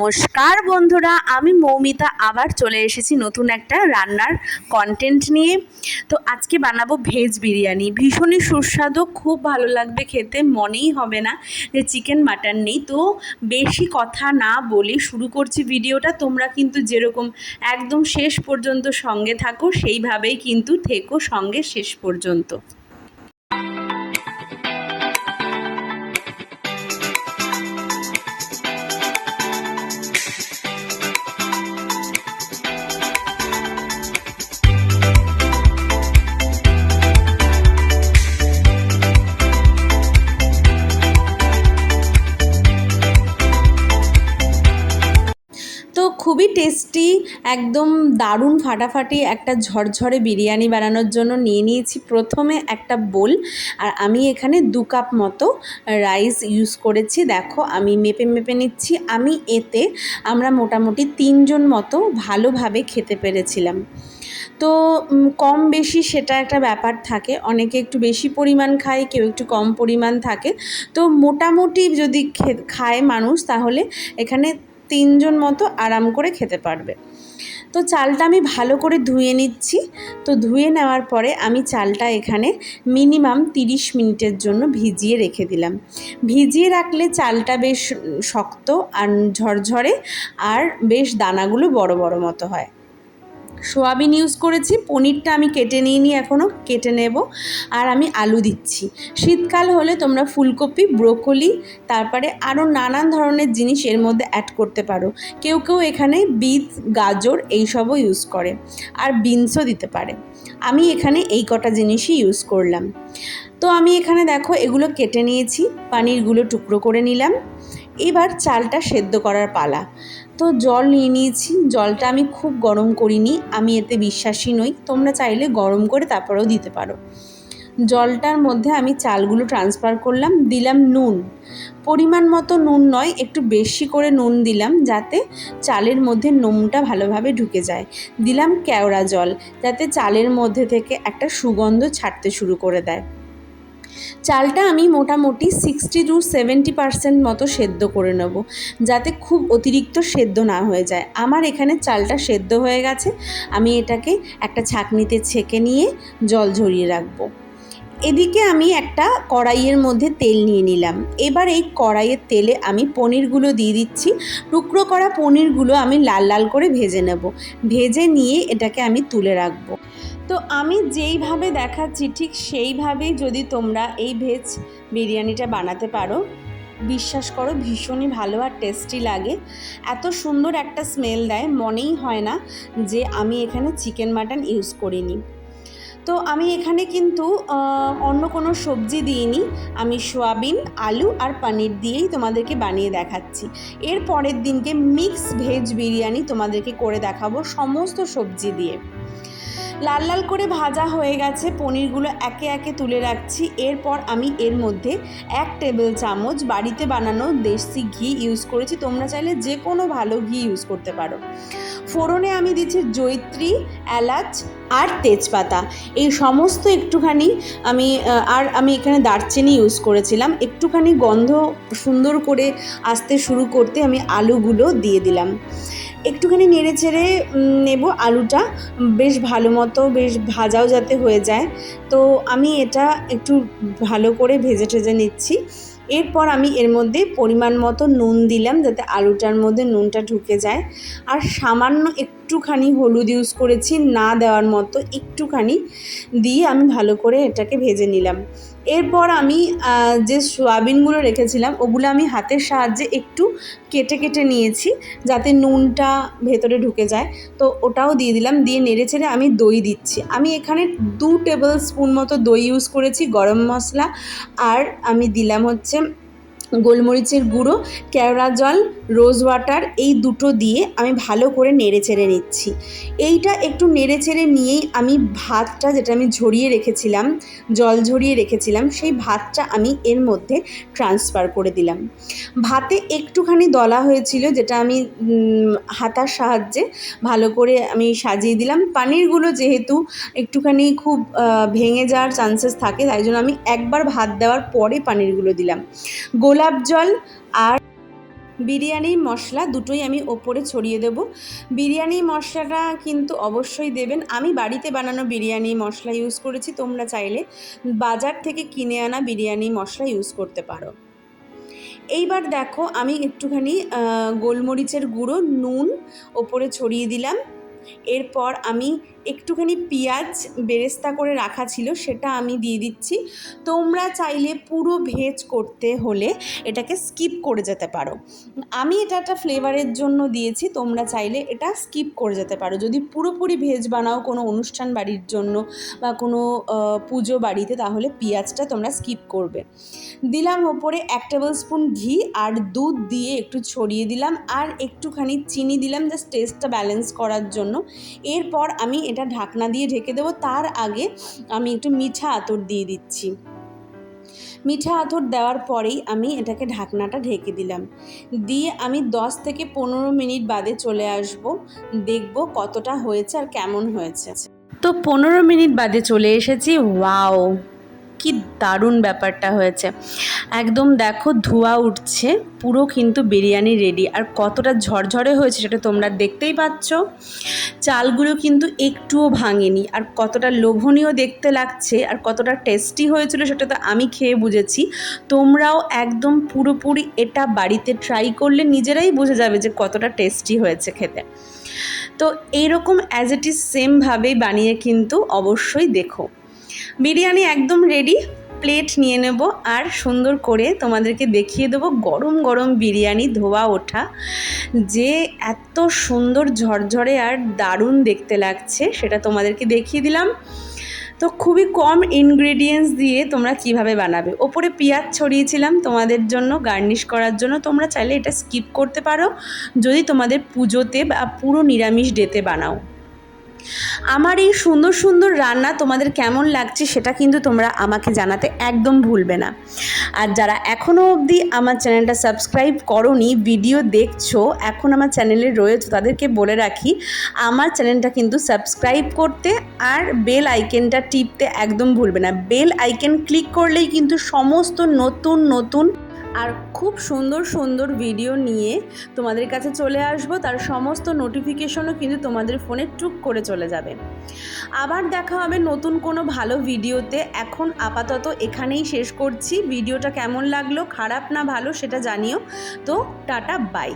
নমস্কার বন্ধুরা, আমি মৌমিতা। আবার চলে এসেছি নতুন একটা রান্নার কন্টেন্ট নিয়ে। তো আজকে বানাবো ভেজ বিরিয়ানি। ভীষণই সুস্বাদু, খুব ভালো লাগবে খেতে, মনেই হবে না যে চিকেন মাটন নেই। তো বেশি কথা না বলে শুরু করছি ভিডিওটা। তোমরা কিন্তু যেরকম একদম শেষ পর্যন্ত সঙ্গে থাকো, সেইভাবেই কিন্তু থেকো সঙ্গে শেষ পর্যন্ত। খুবই টেস্টি একদম দারুণ ফাটাফাটি একটা ঝরঝরে বিরিয়ানি বানানোর জন্য নিয়ে নিয়েছি। প্রথমে একটা বোল, আর আমি এখানে দু কাপ মতো রাইস ইউজ করেছি। দেখো, আমি মেপে মেপে নিচ্ছি। আমি এতে আমরা মোটামুটি তিনজন মতো ভালোভাবে খেতে পেরেছিলাম। তো কম বেশি সেটা একটা ব্যাপার থাকে। অনেকে একটু বেশি পরিমাণ খায়, কেউ একটু কম পরিমাণ থাকে। তো, মোটামুটি যদি খায় মানুষ, তাহলে এখানে তিনজন মতো আরাম করে খেতে পারবে। তো চালটা আমি ভালো করে ধুয়ে নিচ্ছি। তো ধুয়ে নেওয়ার পরে আমি চালটা এখানে মিনিমাম তিরিশ মিনিটের জন্য ভিজিয়ে রেখে দিলাম। ভিজিয়ে রাখলে চালটা বেশ শক্ত আর ঝরঝরে আর বেশ দানাগুলো বড় বড় মতো হয়। সোয়াবিন ইউজ করেছি, পনিরটা আমি কেটে নিয়ে নিই এখনও কেটে নেব। আর আমি আলু দিচ্ছি। শীতকাল হলে তোমরা ফুলকপি, ব্রোকলি, তারপরে আরও নানান ধরনের জিনিস এর মধ্যে অ্যাড করতে পারো। কেউ কেউ এখানে বিট, গাজর এইসবও ইউজ করে। আর বিনসও দিতে পারে। আমি এখানে এই কটা জিনিসই ইউজ করলাম। তো আমি এখানে দেখো এগুলো কেটে নিয়েছি, পানিরগুলো টুকরো করে নিলাম। এবার চালটা সেদ্ধ করার পালা। তো জল নিয়ে নিয়েছি, জলটা আমি খুব গরম করিনি, আমি এতে বিশ্বাসী নই, তোমরা চাইলে গরম করে তারপরেও দিতে পারো। জলটার মধ্যে আমি চালগুলো ট্রান্সফার করলাম, দিলাম নুন। পরিমাণ মতো নুন নয়, একটু বেশি করে নুন দিলাম যাতে চালের মধ্যে নুনটা ভালোভাবে ঢুকে যায়। দিলাম কেওড়া জল, যাতে চালের মধ্যে থেকে একটা সুগন্ধ ছাড়তে শুরু করে দেয়। চালটা আমি মোটামুটি সিক্সটি টু সেভেন্টি পার্সেন্ট মতো সেদ্ধ করে নেব, যাতে খুব অতিরিক্ত সেদ্ধ না হয়ে যায়। আমার এখানে চালটা সেদ্ধ হয়ে গেছে, আমি এটাকে একটা ছাঁকনিতে ছেঁকে নিয়ে জল ঝরিয়ে রাখব। এদিকে আমি একটা কড়াইয়ের মধ্যে তেল নিয়ে নিলাম। এবার এই কড়াইয়ের তেলে আমি পনিরগুলো দিয়ে দিচ্ছি। টুকরো করা পনিরগুলো আমি লাল লাল করে ভেজে নেব। ভেজে নিয়ে এটাকে আমি তুলে রাখব। তো আমি যেইভাবে দেখাচ্ছি ঠিক সেইভাবেই যদি তোমরা এই ভেজ বিরিয়ানিটা বানাতে পারো, বিশ্বাস করো ভীষণই ভালো আর টেস্টি লাগে। এত সুন্দর একটা স্মেল দেয়, মনেই হয় না যে আমি এখানে চিকেন মাটন ইউজ করিনি। তো আমি এখানে কিন্তু অন্য কোনো সবজি দিইনি। আমি সোয়াবিন, আলু আর পনির দিয়েই তোমাদেরকে বানিয়ে দেখাচ্ছি। এর পরের দিনকে মিক্স ভেজ বিরিয়ানি তোমাদেরকে করে দেখাবো সমস্ত সবজি দিয়ে। লাল লাল করে ভাজা হয়ে গেছে। পনিরগুলো একে একে তুলে রাখছি। এরপর আমি এর মধ্যে এক টেবিল চামচ বাড়িতে বানানো দেশি ঘি ইউজ করেছি। তোমরা চাইলে যে কোনো ভালো ঘি ইউজ করতে পারো। ফোড়নে আমি দিচ্ছি জৈত্রী এলাচ আর তেজপাতা। এই সমস্ত একটুখানি আমি আর আমি এখানে দারচিনি ইউজ করেছিলাম। একটুখানি গন্ধ সুন্দর করে আসতে শুরু করতে আমি আলুগুলো দিয়ে দিলাম। একটুখানি নেড়ে চেড়ে নেব আলুটা। বেশ ভালো মতো, বেশ ভাজাও যাতে হয়ে যায়। তো আমি এটা একটু ভালো করে ভেজে ঠেজে নিচ্ছি। এরপর আমি এর মধ্যে পরিমাণ মতো নুন দিলাম, যাতে আলুটার মধ্যে নুনটা ঢুকে যায়। আর সামান্য একটুখানি হলুদ ইউজ করেছি, না দেওয়ার মতো একটুখানি, দিয়ে আমি ভালো করে এটাকে ভেজে নিলাম। এরপর আমি যে সোয়াবিনগুলো রেখেছিলাম, ওগুলো আমি হাতের সাহায্যে একটু কেটে কেটে নিয়েছি যাতে নুনটা ভেতরে ঢুকে যায়। তো ওটাও দিয়ে দিলাম, দিয়ে নেড়ে ছেড়ে আমি দই দিচ্ছি। আমি এখানে দু টেবিল স্পুন মতো দই ইউজ করেছি, গরম মশলা, আর আমি দিলাম হচ্ছে গোলমরিচের গুঁড়ো, কেওড়া জল, রোজ ওয়াটার এই দুটো দিয়ে আমি ভালো করে নেড়ে চেড়ে নিচ্ছি। এইটা একটু নেড়ে চেড়ে নিয়েই আমি ভাতটা যেটা আমি ঝরিয়ে রেখেছিলাম, জল ঝরিয়ে রেখেছিলাম, সেই ভাতটা আমি এর মধ্যে ট্রান্সফার করে দিলাম। ভাতে একটুখানি দলা হয়েছিল, যেটা আমি হাতার সাহায্যে ভালো করে আমি সাজিয়ে দিলাম। পানিরগুলো যেহেতু একটুখানি খুব ভেঙে যাওয়ার চান্সেস থাকে, তাই জন্য আমি একবার ভাত দেওয়ার পরে পানিরগুলো দিলাম। গোলাপ জল আর বিরিয়ানির মশলা দুটোই আমি ওপরে ছড়িয়ে দেব। বিরিয়ানি মশলাটা কিন্তু অবশ্যই দেবেন। আমি বাড়িতে বানানো বিরিয়ানি মশলা ইউজ করেছি, তোমরা চাইলে বাজার থেকে কিনে আনা বিরিয়ানি মশলা ইউজ করতে পারো। এইবার দেখো আমি একটুখানি গোলমরিচের গুঁড়ো, নুন ওপরে ছড়িয়ে দিলাম। এরপর আমি একটুখানি পেঁয়াজ বেরেস্তা করে রাখা ছিল, সেটা আমি দিয়ে দিচ্ছি। তোমরা চাইলে পুরো ভেজ করতে হলে এটাকে স্কিপ করে যেতে পারো। আমি এটা একটা ফ্লেভারের জন্য দিয়েছি, তোমরা চাইলে এটা স্কিপ করে যেতে পারো। যদি পুরোপুরি ভেজ বানাও কোনো অনুষ্ঠান বাড়ির জন্য বা কোনো পুজো বাড়িতে, তাহলে পেঁয়াজটা তোমরা স্কিপ করবে। দিলাম ওপরে এক টেবিল স্পুন ঘি আর দুধ দিয়ে একটু ছড়িয়ে দিলাম আর একটুখানি চিনি দিলাম, জাস্ট টেস্টটা ব্যালেন্স করার জন্য। এরপর আমি এটা ঢাকনা দিয়ে ঢেকে দেবো। তার আগে আমি একটু মিঠা আতর দিয়ে দিচ্ছি। মিঠা আতর দেওয়ার পরেই আমি এটাকে ঢাকনাটা ঢেকে দিলাম। দিয়ে আমি দশ থেকে পনেরো মিনিট বাদে চলে আসব। দেখব কতটা হয়েছে আর কেমন হয়েছে। তো পনেরো মিনিট বাদে চলে এসেছি। ওয়াও! কি দারুণ ব্যাপারটা হয়েছে। একদম দেখো ধোঁয়া উঠছে, পুরো কিন্তু বিরিয়ানি রেডি আর কতটা ঝরঝরে হয়েছে সেটা তোমরা দেখতেই পাচ্ছ। চালগুলো কিন্তু একটুও ভাঙেনি। আর কতটা লোভনীয় দেখতে লাগছে আর কতটা টেস্টি হয়েছিল সেটা তো আমি খেয়ে বুঝেছি। তোমরাও একদম পুরোপুরি এটা বাড়িতে ট্রাই করলে নিজেরাই বুঝে যাবে যে কতটা টেস্টি হয়েছে খেতে। তো এইরকম অ্যাজ ইট ইজ সেমভাবেই বানিয়ে কিন্তু অবশ্যই দেখো। বিরিয়ানি একদম রেডি প্লেট নিয়ে নেব আর সুন্দর করে তোমাদেরকে দেখিয়ে দেবো গরম গরম বিরিয়ানি ধোয়া ওঠা। যে এত সুন্দর ঝরঝরে আর দারুণ দেখতে লাগছে, সেটা তোমাদেরকে দেখিয়ে দিলাম। তো খুবই কম ইনগ্রেডিয়েন্টস দিয়ে তোমরা কীভাবে বানাবে? ওপরে পেঁয়াজ ছড়িয়েছিলাম তোমাদের জন্য গার্নিশ করার জন্য। তোমরা চাইলে এটা স্কিপ করতে পারো। যদি তোমাদের পুজোতে বা পুরো নিরামিষ ডেতে বানাও। আমার এই সুন্দর সুন্দর রান্না তোমাদের কেমন লাগছে সেটা কিন্তু তোমরা আমাকে জানাতে একদম ভুলবে না। আর যারা এখনও অবধি আমার চ্যানেলটা সাবস্ক্রাইব করনি, ভিডিও দেখছ, এখন আমার চ্যানেলে রয়েছে, তাদেরকে বলে রাখি, আমার চ্যানেলটা কিন্তু সাবস্ক্রাইব করতে আর বেল আইকেনটা টিপতে একদম ভুলবে না। বেল আইকেন ক্লিক করলেই কিন্তু সমস্ত নতুন নতুন আর খুব সুন্দর সুন্দর ভিডিও নিয়ে তোমাদের কাছে চলে আসব। তার সমস্ত নোটিফিকেশনও কিন্তু তোমাদের ফোনে টুক করে চলে যাবে। আবার দেখা হবে নতুন কোনো ভালো ভিডিওতে এখন আপাতত এখানেই শেষ করছি। ভিডিওটা কেমন লাগল, খারাপ না ভালো, সেটা জানিও। তো টাটা বাই